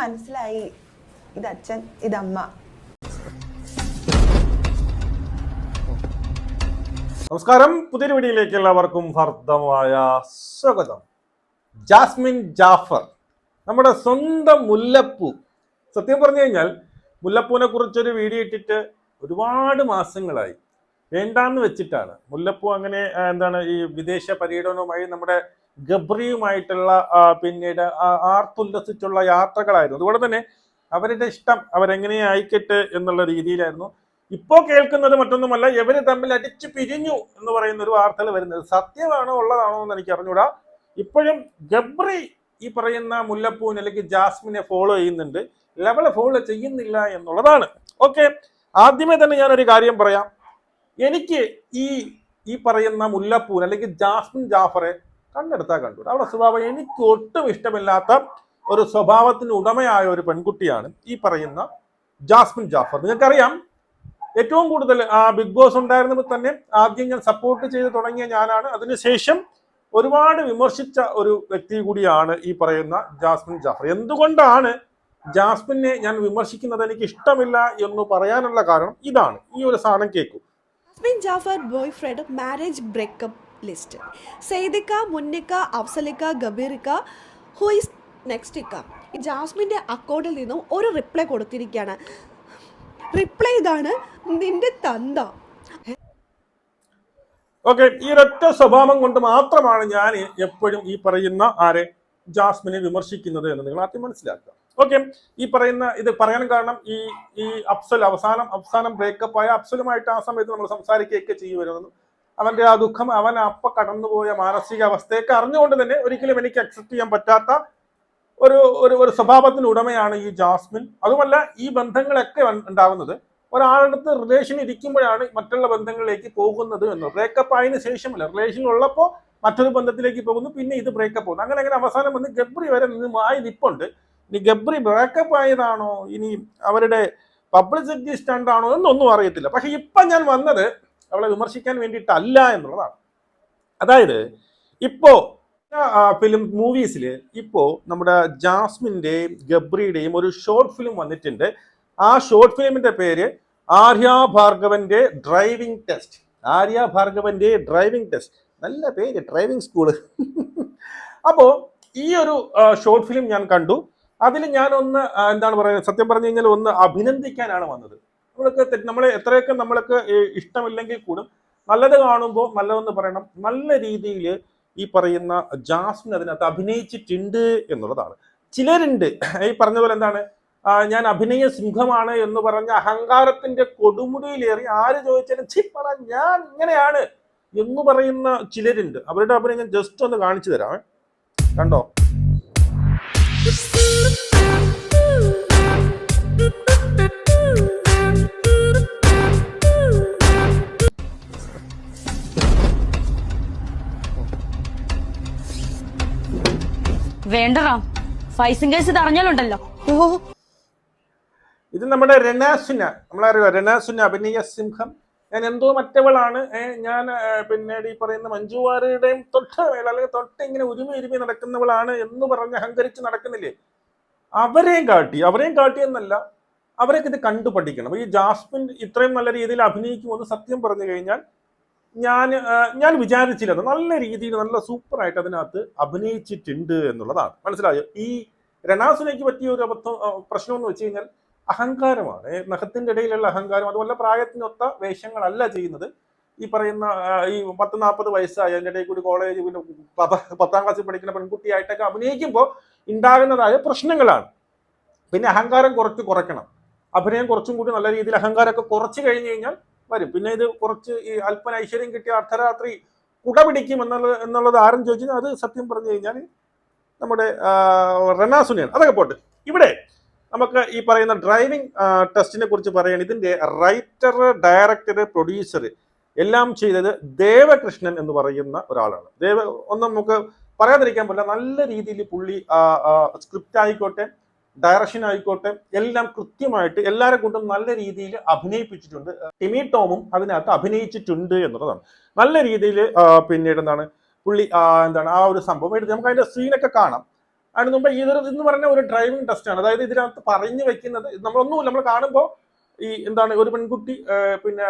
മനസ്സിലായി. ഇത് അച്ഛൻ ഇതമ്മ. നമസ്കാരം. പുതിയൊരു വീഡിയോയിലേക്ക് എല്ലാവർക്കും ഹർദ്ദമായ സ്വാഗതം. ജാസ്മിൻ ജാഫർ നമ്മുടെ സ്വന്തം മുല്ലപ്പൂ. സത്യം പറഞ്ഞു കഴിഞ്ഞാൽ മുല്ലപ്പൂവിനെ കുറിച്ചൊരു വീഡിയോ ഇട്ടിട്ട് ഒരുപാട് മാസങ്ങളായി. വേണ്ടാന്ന് വെച്ചിട്ടാണ്. മുല്ലപ്പൂ അങ്ങനെ എന്താണ് ഈ വിദേശ പര്യടനവുമായി നമ്മുടെ ഗബ്രിയുമായിട്ടുള്ള പിന്നീട് ആർത്തുല്ലസിച്ചുള്ള യാത്രകളായിരുന്നു. അതുകൊണ്ട് തന്നെ അവരുടെ ഇഷ്ടം അവരെങ്ങനെ ആയിക്കട്ടെ എന്നുള്ള രീതിയിലായിരുന്നു. ഇപ്പോൾ കേൾക്കുന്നത് മറ്റൊന്നുമല്ല ഇവർ തമ്മിൽ അടിച്ചു പിരിഞ്ഞു എന്ന് പറയുന്ന ഒരു വാർത്തകൾ വരുന്നത്. സത്യമാണോ ഉള്ളതാണോ എന്ന് എനിക്ക് അറിഞ്ഞൂടാ. ഇപ്പോഴും ഗബ്രി ഈ പറയുന്ന മുല്ലപ്പൂവിന് അല്ലെങ്കിൽ ജാസ്മിനെ ഫോളോ ചെയ്യുന്നുണ്ട്. ലെവളെ ഫോളോ ചെയ്യുന്നില്ല എന്നുള്ളതാണ്. ഓക്കെ ആദ്യമേ തന്നെ ഞാനൊരു കാര്യം പറയാം. എനിക്ക് ഈ ഈ പറയുന്ന മുല്ലപ്പൂവിന് അല്ലെങ്കിൽ ജാസ്മിൻ ജാഫറെ കണ്ടെടുത്താൽ കണ്ടു അവിടെ സ്വഭാവം എനിക്ക് ഒട്ടും ഇഷ്ടമില്ലാത്ത ഒരു സ്വഭാവത്തിന് ഉടമയായ ഒരു പെൺകുട്ടിയാണ് ഈ പറയുന്ന ജാസ്മിൻ ജാഫർ. നിങ്ങൾക്കറിയാം ഏറ്റവും കൂടുതൽ ആ ബിഗ് ബോസ് ഉണ്ടായിരുന്നപ്പോൾ തന്നെ ആദ്യം ഞാൻ സപ്പോർട്ട് ചെയ്ത് തുടങ്ങിയ ഞാനാണ്. അതിനുശേഷം ഒരുപാട് വിമർശിച്ച ഒരു വ്യക്തി കൂടിയാണ് ഈ പറയുന്ന ജാസ്മിൻ ജാഫർ. എന്തുകൊണ്ടാണ് ജാസ്മിനെ ഞാൻ വിമർശിക്കുന്നത് എനിക്ക് ഇഷ്ടമില്ല എന്ന് പറയാനുള്ള കാരണം ഇതാണ്. ഈ ഒരു സാധനം കേൾക്കും Jasmin Jaffar boyfriend marriage breakup list. സെയ്ദിക്ക മുന്നിക്ക അഫ്സലിക്ക ഗബീറിക്ക ഹുയിസ് നെക്സ്റ്റ് ഇക്ക? ജാസ്മിന്റെ അക്കൗണ്ടിൽ നിന്നും ഒരു റിപ്ലൈ കൊടുത്തിരിക്കുകയാണ്. റിപ്ലൈ ഇതാണ് നിന്റെ തന്ത. ഓക്കെ ഈ ഒരൊറ്റ സ്വഭാവം കൊണ്ട് മാത്രമാണ് ഞാൻ എപ്പോഴും ഈ പറയുന്ന ആരെ ജാസ്മിനെ വിമർശിക്കുന്നത് എന്ന് നിങ്ങൾ ആദ്യം മനസ്സിലാക്കുക. ഓക്കെ ഈ പറയുന്ന ഇത് പറയാൻ കാരണം ഈ ഈ അഫ്സൽ അവസാനം അവസാനം ബ്രേക്കപ്പ് ആയ അഫ്സലുമായിട്ട് ആ സമയത്ത് നമ്മൾ സംസാരിക്കുകയൊക്കെ ചെയ്യുമായിരുന്നു അവന്റെ ആ ദുഃഖം അവൻ അപ്പ കടന്നുപോയ മാനസിക അവസ്ഥയൊക്കെ അറിഞ്ഞുകൊണ്ട് തന്നെ ഒരിക്കലും എനിക്ക് അക്സെപ്റ്റ് ചെയ്യാൻ പറ്റാത്ത ഒരു ഒരു ഒരു സ്വഭാവത്തിന് ഉടമയാണ് ഈ ജാസ്മിൻ. അതുമല്ല ഈ ബന്ധങ്ങളൊക്കെ ഉണ്ടാവുന്നത് ഒരാളടുത്ത് റിലേഷൻ ഇരിക്കുമ്പോഴാണ് മറ്റുള്ള ബന്ധങ്ങളിലേക്ക് പോകുന്നത് എന്ന് ബ്രേക്കപ്പ് ആയതിനു ശേഷമല്ല. റിലേഷൻ ഉള്ളപ്പോൾ മറ്റൊരു ബന്ധത്തിലേക്ക് പോകുന്നു പിന്നെ ഇത് ബ്രേക്കപ്പ് പോകുന്നു. അങ്ങനെ അങ്ങനെ അവസാനം വന്ന് ഗബ്രി വരെ നിന്ന് ആയി നിപ്പുണ്ട്. ഇനി ഗബ്രി ബ്രേക്കപ്പ് ആയതാണോ? ഇനി അവരുടെ പബ്ലിസിറ്റി സ്റ്റാൻഡാണോ എന്നൊന്നും അറിയത്തില്ല. പക്ഷെ ഇപ്പം ഞാൻ വന്നത് അവളെ വിമർശിക്കാൻ വേണ്ടിയിട്ടല്ല എന്നുള്ളതാണ്. അതായത് ഇപ്പോ ഫിലിം മൂവീസിൽ ഇപ്പോ നമ്മുടെ ജാസ്മിന്റെയും ഗബ്രിയുടെയും ഒരു ഷോർട്ട് ഫിലിം വന്നിട്ടുണ്ട്. ആ ഷോർട്ട് ഫിലിമിന്റെ പേര് ആര്യ ഭാർഗവന്റെ ഡ്രൈവിംഗ് ടെസ്റ്റ് ആര്യ ഭാർഗവന്റെ ഡ്രൈവിംഗ് ടെസ്റ്റ് നല്ല പേര് ഡ്രൈവിംഗ് സ്കൂൾ അപ്പോൾ ഈ ഒരു ഷോർട്ട് ഫിലിം ഞാൻ കണ്ടു. അതിൽ ഞാൻ ഒന്ന് എന്താണ് പറയുക സത്യം പറഞ്ഞു കഴിഞ്ഞാൽ ഒന്ന് അഭിനന്ദിക്കാനാണ് വന്നത്. നമ്മൾക്ക് തെ- നമ്മളെ എത്രയൊക്കെ നമ്മൾക്ക് ഇഷ്ടമില്ലെങ്കിൽ കൂടും നല്ലത് കാണുമ്പോൾ നല്ലതെന്ന് പറയണം. നല്ല രീതിയിൽ ഈ പറയുന്ന ജാസ്മിൻ അതിനകത്ത് അഭിനയിച്ചിട്ടുണ്ട് എന്നുള്ളതാണ്. ചിലരുണ്ട് ഈ പറഞ്ഞ പോലെ എന്താണ് ഞാൻ അഭിനയ സിംഹമാണ് എന്ന് പറഞ്ഞ അഹങ്കാരത്തിന്റെ കൊടുമുടിയിലേറി ആര് ചോദിച്ചാലും ചി പറ ഞാൻ ഇങ്ങനെയാണ് എന്ന് പറയുന്ന ചിലരുണ്ട്. അവരുടെ അഭിനയം ഞാൻ ജസ്റ്റ് ഒന്ന് കാണിച്ചു തരാം. കണ്ടോ? വേണ്ടടാ. ഫൈസും കേസ് ഇത് അറിഞ്ഞാലുണ്ടല്ലോ. ഇത് നമ്മുടെ രണാസുന നമ്മളറിയോ രണാസുന അഭിനയ സിംഹം. ഞാൻ എന്തോ മറ്റവളാണ്. ഞാൻ പിന്നെ ഈ പറയുന്ന മഞ്ജു വാര്യരുടെയും തൊട്ട് അല്ലെങ്കിൽ തൊട്ട് ഇങ്ങനെ ഉരുമി ഉരുമി നടക്കുന്നവളാണ് എന്ന് പറഞ്ഞ് അഹങ്കരിച്ച് നടക്കുന്നില്ലേ? അവരെയും കാട്ടി അവരെയും കാട്ടി എന്നല്ല അവരൊക്കെ ഇത് കണ്ടു പഠിക്കണം ഈ ജാസ്മിൻ ഇത്രയും നല്ല രീതിയിൽ അഭിനയിക്കുമെന്ന് സത്യം പറഞ്ഞു കഴിഞ്ഞാൽ ഞാൻ ഞാൻ വിചാരിച്ചില്ല നല്ല രീതിയിൽ നല്ല സൂപ്പറായിട്ട് അതിനകത്ത് അഭിനയിച്ചിട്ടുണ്ട് എന്നുള്ളതാണ്. മനസ്സിലായോ? ഈ രണാസുനയ്ക്ക് പറ്റിയ ഒരു അബദ്ധം പ്രശ്നം എന്ന് വെച്ച് കഴിഞ്ഞാൽ അഹങ്കാരമാണ്. നഖത്തിന്റെ ഇടയിലുള്ള അഹങ്കാരം അതുപോലെ പ്രായത്തിനൊത്ത വേഷങ്ങളല്ല ചെയ്യുന്നത്. ഈ പറയുന്ന ഈ പത്ത് നാൽപ്പത് വയസ്സായി അതിന്റെ ഇടയിൽ കൂടി കോളേജ് പിന്നെ പത്താം ക്ലാസ്സിൽ പഠിക്കുന്ന പെൺകുട്ടിയായിട്ടൊക്കെ അഭിനയിക്കുമ്പോൾ ഉണ്ടാകുന്നതായ പ്രശ്നങ്ങളാണ്. പിന്നെ അഹങ്കാരം കുറച്ച് കുറയ്ക്കണം. അഭിനയം കുറച്ചും കൂടി നല്ല രീതിയിൽ അഹങ്കാരമൊക്കെ കുറച്ച് കഴിഞ്ഞ് കഴിഞ്ഞാൽ വരും. പിന്നെ ഇത് കുറച്ച് ഈ അല്പന ഐശ്വര്യം കിട്ടിയ അർദ്ധരാത്രി കുടപിടിക്കും പിടിക്കും എന്നുള്ളത് എന്നുള്ളത് ആരും ചോദിച്ചാൽ അത് സത്യം പറഞ്ഞു കഴിഞ്ഞാൽ നമ്മുടെ റനാസുനിയാണ് അതൊക്കെ പോട്ട്. ഇവിടെ നമുക്ക് ഈ പറയുന്ന ഡ്രൈവിംഗ് ടെസ്റ്റിനെ കുറിച്ച് പറയുകയാണ്. ഇതിന്റെ റൈറ്റർ ഡയറക്ടർ പ്രൊഡ്യൂസർ എല്ലാം ചെയ്തത് ദേവകൃഷ്ണൻ എന്ന് പറയുന്ന ഒരാളാണ്. ദേവ ഒന്നും നമുക്ക് പറയാതിരിക്കാൻ പറ്റില്ല. നല്ല രീതിയിൽ പുള്ളി സ്ക്രിപ്റ്റ് ആയിക്കോട്ടെ ഡയറക്ഷൻ ആയിക്കോട്ടെ എല്ലാം കൃത്യമായിട്ട് എല്ലാരെ കൊണ്ടും നല്ല രീതിയിൽ അഭിനയിപ്പിച്ചിട്ടുണ്ട്. ടിമി ടോമും അതിനകത്ത് അഭിനയിച്ചിട്ടുണ്ട് എന്നുള്ളതാണ്. നല്ല രീതിയിൽ പിന്നീട് എന്താണ് പുള്ളി എന്താണ് ആ ഒരു സംഭവം എടുത്ത് നമുക്ക് അതിന്റെ സീനൊക്കെ കാണാം. അതിന് മുമ്പ് ഇതൊരു എന്ന് പറഞ്ഞ ഒരു ഡ്രൈവിംഗ് ടെസ്റ്റ് ആണ്. അതായത് ഇതിനകത്ത് പറഞ്ഞു വെക്കുന്നത് നമ്മളൊന്നുമില്ല. നമ്മൾ കാണുമ്പോൾ ഈ എന്താണ് ഒരു പെൺകുട്ടി പിന്നെ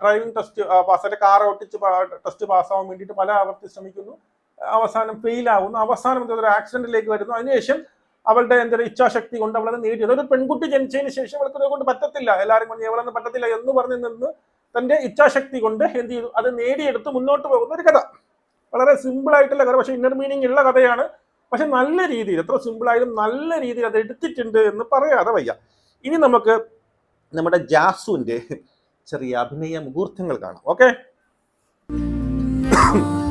ഡ്രൈവിംഗ് ടെസ്റ്റ് പാസ് അല്ലെ കാർ ഓട്ടിച്ച് ടെസ്റ്റ് പാസ്സാവാൻ വേണ്ടിയിട്ട് പല ആവർത്തി ശ്രമിക്കുന്നു. അവസാനം ഫെയിൽ ആവുന്നു. അവസാനം ഒരു ആക്സിഡന്റിലേക്ക് വരുന്നു. അതിനുശേഷം അവളുടെ എന്താ പറയുക ഇച്ഛാശക്തി കൊണ്ട് അവളെ നേടിയത്. ഒരു പെൺകുട്ടി ജനിച്ചതിന് ശേഷം അവൾക്ക് അതുകൊണ്ട് കൊണ്ട് പറ്റത്തില്ല. എല്ലാവരും കൊണ്ട് അവളൊന്നും പറ്റത്തില്ല എന്ന് പറഞ്ഞ് നിന്ന് തന്റെ ഇച്ഛാശക്തി കൊണ്ട് എന്ത് ചെയ്തു? അത് നേടിയെടുത്ത് മുന്നോട്ട് പോകുന്ന ഒരു കഥ. വളരെ സിമ്പിൾ ആയിട്ടുള്ള കഥ പക്ഷേ ഇന്നർ മീനിങ് ഉള്ള കഥയാണ്. പക്ഷെ നല്ല രീതിയിൽ എത്ര സിമ്പിൾ ആയാലും നല്ല രീതിയിൽ അത് എടുത്തിട്ടുണ്ട് എന്ന് പറയാതെ വയ്യ. ഇനി നമുക്ക് നമ്മുടെ ജാസുവിന്റെ ചെറിയ അഭിനയ മുഹൂർത്തങ്ങൾ കാണാം. ഓക്കെ?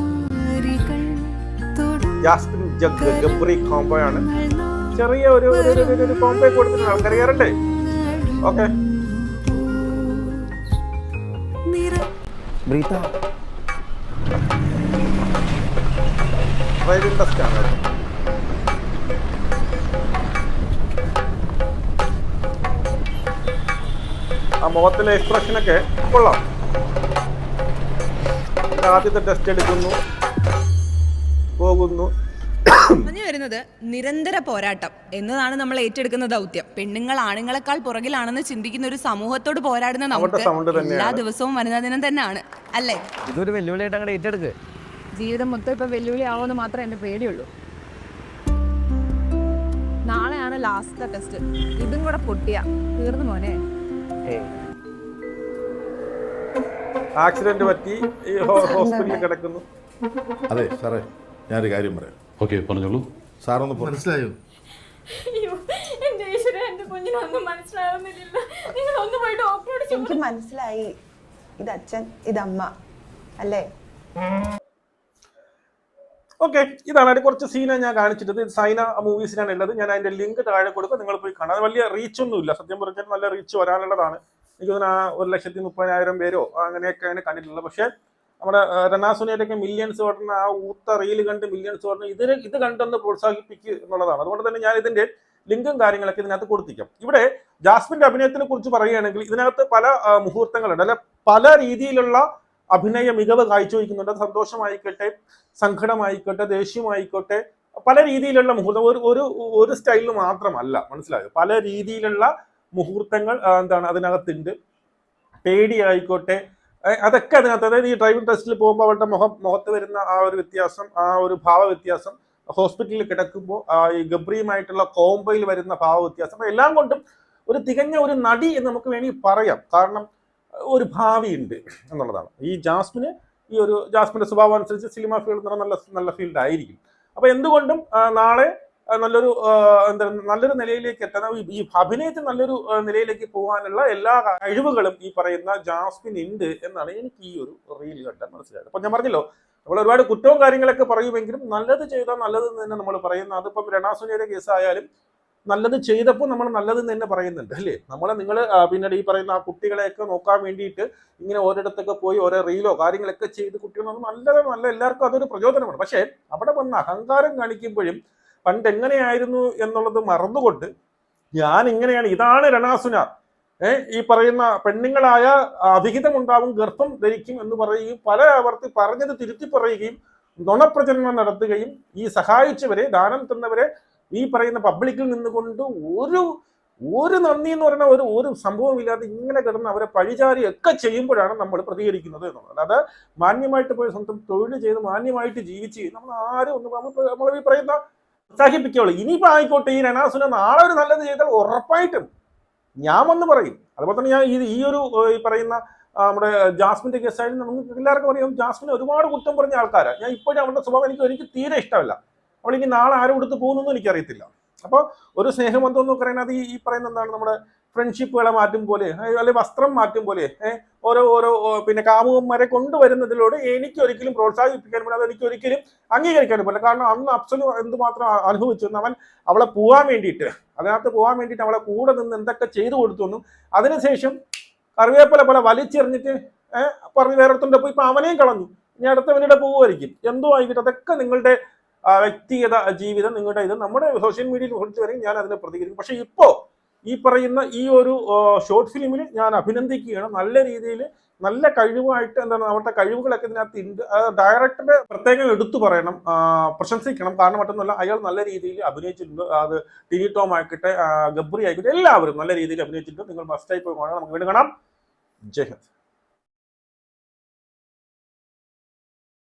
ജാസ്മിൻ ജഗ് ഗബ്രി കോംബോ ആണ്. ചെറിയ ഒരു ഒരു- കോംബോ കൊടുത്തിട്ടുണ്ട്. ആൾക്കറിയാറുണ്ടേ ഓക്കെ. ബ്രീത്ത. ഡ്രൈവിംഗ് ടെസ്റ്റ് ആ മുഖത്തിലെ എക്സ്പ്രഷനൊക്കെ കൊള്ളാം. ആദ്യത്തെ ടെസ്റ്റ് എടുക്കുന്നു. പോകുന്നു. പറഞ്ഞു വരുന്നത് നിരന്തര പോരാട്ടം എന്നതാണ് നമ്മൾ ഏറ്റെടുക്കുന്ന ദൗത്യം. പെണ്ണുങ്ങൾ ആണുങ്ങളെക്കാൾ പുറകിലാണെന്ന് ചിന്തിക്കുന്ന ഒരു സമൂഹത്തോട് പോരാടുന്ന നമുക്ക് എല്ലാ ദിവസവും വനിതാ ദിനം തന്നെയാണ് അല്ലേ? ഇതൊരു വെല്ലുവിളിയായിട്ട് അങ്ങോട്ട് ജീവിതം മൊത്തം ഇപ്പൊ വെല്ലുവിളി ആവുമെന്ന് മാത്രമേ എന്റെ പേടിയുള്ളൂ. നാളെയാണ് ലാസ്റ്റ് ടെസ്റ്റ് ഇതും കൂടെ പൊട്ടിയ. തീർന്നു മോനെ. ആക്സിഡന്റ് പറ്റി ഈ ഹോസ്പിറ്റലിൽ കിടക്കുന്നു. അതെ സാറേ ഞാനൊരു കാര്യം പറയാം. ഓക്കെ പറഞ്ഞോളൂ. സാറൊന്ന് മനസ്സിലായോ? എനിക്ക് മനസ്സിലായി. ഇത് അച്ഛൻ ഇതമ്മ. അല്ലേ? ഓക്കെ ഇതാണ് അതിന്റെ കുറച്ച് സീന ഞാൻ കാണിച്ചിട്ടത്. ഇത് സൈന മൂവീസിനാണ് ഉള്ളത്. ഞാൻ അതിന്റെ ലിങ്ക് താഴെ കൊടുക്കും നിങ്ങൾ പോയി കാണാം. വലിയ റീച്ച് ഒന്നും ഇല്ല സത്യം പറഞ്ഞാൽ നല്ല റീച്ച് വരാനുള്ളതാണ്. എനിക്ക് തോന്നുന്നു ആ ഒരു ലക്ഷത്തി മുപ്പതിനായിരം പേരോ അങ്ങനെയൊക്കെയാണ് കണ്ടിട്ടുള്ളത്. പക്ഷേ നമ്മുടെ റനാസുനേറ്റൊക്കെ മില്യൺസ് ഓടുന്ന ആ ഊത്ത റീൽ കണ്ട് മില്യൺസ് ഓടുന്ന ഇതിന് ഇത് കണ്ടൊന്ന് പ്രോത്സാഹിപ്പിക്കുക എന്നുള്ളതാണ്. അതുകൊണ്ട് തന്നെ ഞാൻ ഇതിന്റെ ലിങ്കും കാര്യങ്ങളൊക്കെ ഇതിനകത്ത് കൊടുത്തിരിക്കാം. ഇവിടെ ജാസ്മിന്റെ അഭിനയത്തിനെ കുറിച്ച് പറയുകയാണെങ്കിൽ ഇതിനകത്ത് പല മുഹൂർത്തങ്ങളുണ്ട്. അല്ലെ പല രീതിയിലുള്ള അഭിനയ മികവ് കാഴ്ചവെക്കുന്നുണ്ട് സന്തോഷമായിക്കോട്ടെ സങ്കടമായിക്കോട്ടെ ദേഷ്യമായിക്കോട്ടെ പല രീതിയിലുള്ള മുഹൂർത്തം ഒരു ഒരു ഒരു സ്റ്റൈലിൽ മാത്രമല്ല മനസ്സിലായോ? പല രീതിയിലുള്ള മുഹൂർത്തങ്ങൾ എന്താണ് അതിനകത്തുണ്ട്. പേടിയായിക്കോട്ടെ അതൊക്കെ അതിനകത്ത്. അതായത് ഈ ഡ്രൈവിംഗ് ടെസ്റ്റിൽ പോകുമ്പോൾ അവരുടെ മുഖം മുഖത്ത് വരുന്ന ആ ഒരു വ്യത്യാസം ആ ഒരു ഭാവ വ്യത്യാസം ഹോസ്പിറ്റലിൽ കിടക്കുമ്പോൾ ഈ ഗബ്രിയുമായിട്ടുള്ള കോംബോയിൽ വരുന്ന ഭാവ വ്യത്യാസം എല്ലാം കൊണ്ടും ഒരു തികഞ്ഞ ഒരു നടി എന്ന് നമുക്ക് വേണമെങ്കിൽ പറയാം. കാരണം ഒരു ഭാവിയുണ്ട് എന്നുള്ളതാണ്. ഈ ജാസ്മിന് ഈ ഒരു ജാസ്മിന്റെ സ്വഭാവം അനുസരിച്ച് സിനിമ ഫീൽഡ് നല്ല നല്ല ഫീൽഡ് ആയിരിക്കും. അപ്പൊ എന്തുകൊണ്ടും നാളെ നല്ലൊരു എന്താ നല്ലൊരു നിലയിലേക്ക് എത്താൻ ഈ- അഭിനയത്തിൽ നല്ലൊരു നിലയിലേക്ക് പോകാനുള്ള എല്ലാ കഴിവുകളും ഈ പറയുന്ന ജാസ്മിൻ ഉണ്ട് എന്നാണ് എനിക്ക് ഈ ഒരു റീൽ കണ്ടാൽ മനസ്സിലായത്. അപ്പൊ ഞാൻ പറഞ്ഞല്ലോ നമ്മൾ ഒരുപാട് കുറ്റവും കാര്യങ്ങളൊക്കെ പറയുമെങ്കിലും നല്ലത് ചെയ്താൽ നല്ലത് തന്നെ നമ്മൾ പറയുന്ന അതിപ്പം രണാസുനിയുടെ കേസായാലും നല്ലത് ചെയ്തപ്പോൾ നമ്മൾ നല്ലത് തന്നെ പറയുന്നുണ്ട് അല്ലേ? നമ്മൾ നിങ്ങൾ പിന്നീട് ഈ പറയുന്ന ആ കുട്ടികളെയൊക്കെ നോക്കാൻ വേണ്ടിയിട്ട് ഇങ്ങനെ ഓരോടത്തൊക്കെ പോയി ഓരോ റീലോ കാര്യങ്ങളൊക്കെ ചെയ്ത് കുട്ടികൾ നല്ലത് നല്ല എല്ലാവർക്കും അതൊരു പ്രചോദനമാണ്. പക്ഷേ അവിടെ വന്ന് അഹങ്കാരം കാണിക്കുമ്പോഴും പണ്ട് എങ്ങനെയായിരുന്നു എന്നുള്ളത് മറന്നുകൊണ്ട് ഞാൻ ഇങ്ങനെയാണ് ഇതാണ് രണാസുന. ഏർ ഈ പറയുന്ന പെണ്ണുങ്ങളായ അവിഹിതമുണ്ടാവും ഗർഭം ധരിക്കും എന്ന് പറയുകയും പല ആവർത്തി പറഞ്ഞത് തിരുത്തി പറയുകയും നുണപ്രചരണം നടത്തുകയും ഈ സഹായിച്ചവരെ ദാനം തന്നവരെ ഈ പറയുന്ന പബ്ലിക്കിൽ നിന്നുകൊണ്ട് ഒരു ഒരു നന്ദി എന്ന് പറയുന്ന ഒരു ഒരു സംഭവമില്ലാതെ ഇങ്ങനെ കിടന്ന് അവരെ പഴിചാരി ഒക്കെ ചെയ്യുമ്പോഴാണ് നമ്മൾ പ്രതികരിക്കുന്നത് എന്നുള്ളത്. അല്ലാതെ മാന്യമായിട്ട് പോയി സ്വന്തം തൊഴിൽ ചെയ്ത് മാന്യമായിട്ട് ജീവിച്ച് നമ്മൾ ആരും ഒന്നും നമ്മൾ നമ്മൾ ഈ പറയുന്ന ഉത്സാഹിപ്പിക്കുള്ളൂ ഇനിയിപ്പോ ആയിക്കോട്ടെ ഈ രണാസുന നാളെ ഒരു നല്ലത് ചെയ്താൽ ഉറപ്പായിട്ടും ഞാൻ വന്ന് പറയും. അതുപോലെ തന്നെ ഞാൻ ഈ ഈ ഒരു ഈ പറയുന്ന നമ്മുടെ ജാസ്മിന്റെ കേസായാലും നമുക്ക് എല്ലാവർക്കും അറിയാം. ജാസ്മിൻ ഒരുപാട് കുറ്റം പറഞ്ഞ ആൾക്കാരാണ് ഞാൻ ഇപ്പോഴും അവളുടെ സ്വഭാവം എനിക്ക് എനിക്ക് തീരെ ഇഷ്ടമല്ല. അവൾ ഇനി നാളെ ആരും എടുത്ത് പോകുന്നൊന്നും എനിക്കറിയത്തില്ല. അപ്പോൾ ഒരു സ്നേഹബന്ധം എന്ന് പറയുന്നത് ഈ പറയുന്ന എന്താണ് നമ്മുടെ ഫ്രണ്ട്ഷിപ്പുകളെ മാറ്റും പോലെ അല്ലെങ്കിൽ വസ്ത്രം മാറ്റും പോലെ ഓരോ ഓരോ പിന്നെ കാമുകന്മാരെ കൊണ്ടുവരുന്നതിലൂടെ എനിക്ക് ഒരിക്കലും പ്രോത്സാഹിപ്പിക്കാൻ പറ്റില്ല. അത് എനിക്ക് ഒരിക്കലും അംഗീകരിക്കാൻ പറ്റില്ല. കാരണം അന്ന് അപ്സലു എന്തുമാത്രം അനുഭവിച്ചു അവൻ അവളെ പോവാൻ വേണ്ടിയിട്ട് അതിനകത്ത് പോകാൻ വേണ്ടിയിട്ട് അവളെ കൂടെ നിന്ന് എന്തൊക്കെ ചെയ്തു കൊടുത്തു എന്നും അതിനുശേഷം കറിവേപ്പില പോലെ വലിച്ചെറിഞ്ഞിട്ട് പറഞ്ഞു വേറെടുത്തുണ്ട് പോയി ഇപ്പൊ അവനെയും കളഞ്ഞു. ഇനി അടുത്തവനിടെ പോവുമായിരിക്കും. എന്തോ ആയിക്കോട്ടെ അതൊക്കെ നിങ്ങളുടെ വ്യക്തിഗത ജീവിതം നിങ്ങളുടെ ഇത് നമ്മുടെ സോഷ്യൽ മീഡിയയിൽ കൊടുത്തു വരെയും ഞാൻ അതിനെ പ്രതികരിക്കും. പക്ഷേ ഇപ്പോൾ ഈ പറയുന്ന ഈ ഒരു ഷോർട്ട് ഫിലിമിൽ ഞാൻ അഭിനന്ദിക്കുകയാണ്. നല്ല രീതിയിൽ നല്ല കഴിവായിട്ട് എന്താണ് അവരുടെ കഴിവുകളൊക്കെ ഇതിനകത്ത് ഉണ്ട് ഡയറക്ടറെ പ്രത്യേകം എടുത്തു പറയണം പ്രശംസിക്കണം. കാരണം മറ്റൊന്നുമല്ല അയാൾ നല്ല രീതിയിൽ അഭിനയിച്ചിട്ടുണ്ട്. അത് ടിനി ടോം ആയിക്കട്ടെ ഗബ്രി ആയിക്കട്ടെ എല്ലാവരും നല്ല രീതിയിൽ അഭിനയിച്ചിട്ടുണ്ട്. നിങ്ങൾ മസ്റ്റായി പോയി നമുക്ക് വീണ്ടും കാണാം. ജയ് ഹിന്ദ്.